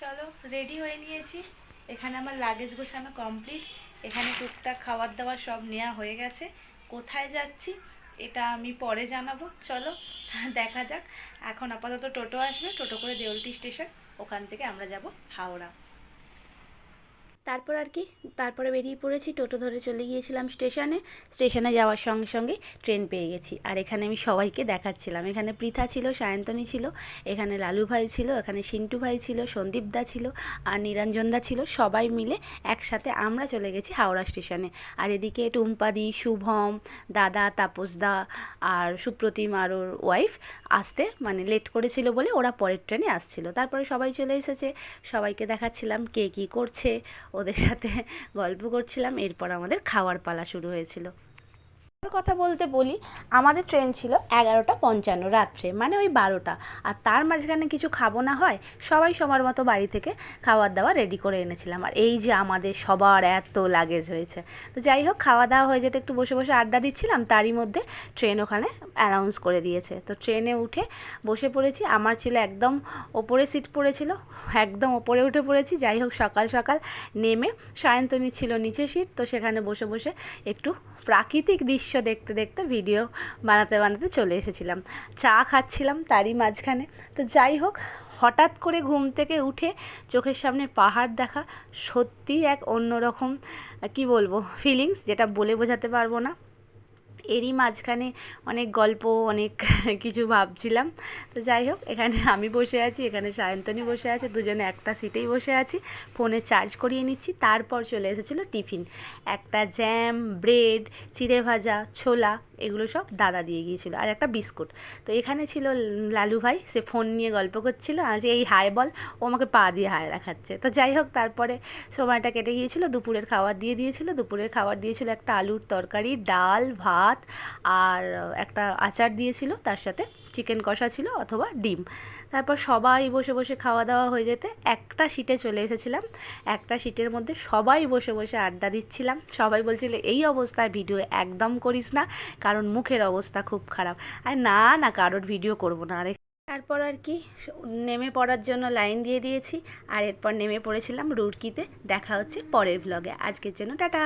চলো রেডি হয়ে নিয়েছি। এখানে আমার লাগেজ গোছানো কমপ্লিট এখানে টুকটাক খাবার দাবার সব নেওয়া হয়ে গেছে। কোথায় যাচ্ছি, এটা আমি পরে জানাব। চলো, দেখা যাক। এখন আপাতত টোটো আসবে। টোটো করে দেউলটি স্টেশন। ওখান থেকে আমরা যাব হাওড়া। তারপর আর কি, তারপরে বেরিয়ে পড়েছি, টোটো ধরে চলে গিয়েছিলাম স্টেশনে। স্টেশনে যাওয়ার সঙ্গে সঙ্গে ট্রেন পেয়ে গেছি। আর এখানে আমি সবাইকে দেখাচ্ছিলাম। এখানে পৃথা ছিল, সায়ন্তনী ছিল, এখানে লালু ভাই ছিল, এখানে সিন্টু ভাই ছিল, সন্দীপ দা ছিল আর নিরঞ্জন দা ছিল। সবাই মিলে একসাথে আমরা চলে গেছি হাওড়া স্টেশনে। আর এদিকে টুম্পাদি, শুভম, দাদা, তাপস দা আর সুপ্রতিম আর ওর ওয়াইফ আসতে মানে লেট করেছিল বলে ওরা পরের ট্রেনে আসছিল। তারপরে সবাই চলে এসেছে। সবাইকে দেখাচ্ছিলাম কে কী করছে ওদের সাথে গল্প করছিলাম, এরপর আমাদের খাওয়ার পালা শুরু হয়েছিল। কথা বলতে বলি, আমাদের ট্রেন ছিল এগারোটা পঞ্চান্ন রাত্রে মানে ওই বারোটা। আর তার মাঝখানে কিছু খাব না হয়, সবাই সবার মতো বাড়ি থেকে খাবার দাওয়া রেডি করে এনেছিলাম। আর এই যে আমাদের সবার এত লাগেজ হয়েছে। তো যাই হোক, খাওয়া দাওয়া হয়ে যেতে একটু বসে বসে আড্ডা দিচ্ছিলাম, তারই মধ্যে ট্রেন ওখানে অ্যানাউন্স করে দিয়েছে। তো ট্রেনে উঠে বসে পড়েছি। আমার ছিল একদম ওপরে সিট পড়েছিল। একদম ওপরে উঠে পড়েছি। যাই হোক, সকাল সকাল নেমে সায়ন্তনী ছিল নিচে সিট তো সেখানে বসে বসে একটু প্রাকৃতিক দৃশ্য দেখতে দেখতে ভিডিও বানাতে বানাতে চলে এসেছিলাম। চা খাচ্ছিলাম তারই মাঝখানে। তো যাই হোক, হঠাৎ করে ঘুম থেকে উঠে চোখের সামনে পাহাড় দেখা সত্যি এক অন্যরকম, কি বলব ফিলিংস যেটা বলে বোঝাতে পারব না। এরই মাঝখানে অনেক গল্প, অনেক কিছু ভাবছিলাম। তো যাই হোক, এখানে আমি বসে আছি, এখানে সায়ন্তনী বসে আছে, দুজনে একটা সিটেই বসে আছি। ফোনে চার্জ করিয়ে নিচ্ছি, তারপর চলে এসেছিল টিফিন। একটা জ্যাম ব্রেড চিড়ে ভাজা, ছোলা, এগুলো সব দাদা দিয়ে গিয়েছিল, আর একটা বিস্কুট। তো এখানে ছিল লালু ভাই, সে ফোন নিয়ে গল্প করছিল আজ এই হাই বল, ও আমাকে পা দিয়ে হাই দেখাচ্ছে। তো যাই হোক, তারপরে সময়টা কেটে গিয়েছিল, দুপুরের খাবার দিয়ে দিয়েছিল, দুপুরের খাবার দিয়েছিল একটা আলুর তরকারি, ডাল, ভাত আর একটা আচার দিয়েছিল, তার সাথে চিকেন কষা ছিল অথবা ডিম। তারপর সবাই বসে বসে খাওয়া দাওয়া হয়ে যেতে একটা সিটে চলে এসেছিলাম। একটা সিটের মধ্যে সবাই বসে বসে আড্ডা দিচ্ছিলাম। সবাই বলছিল, এই অবস্থায় ভিডিও একদম করিস না, কারণ মুখের অবস্থা খুব খারাপ। আর না না, কারোর ভিডিও করব না। আরে তারপর আর কি নেমে পড়ার জন্য লাইন দিয়ে দিয়েছি। আর এরপর নেমে পড়েছিলাম রুটকিতে দেখা হচ্ছে পরের ভ্লগে আজকের জন্য টাটা।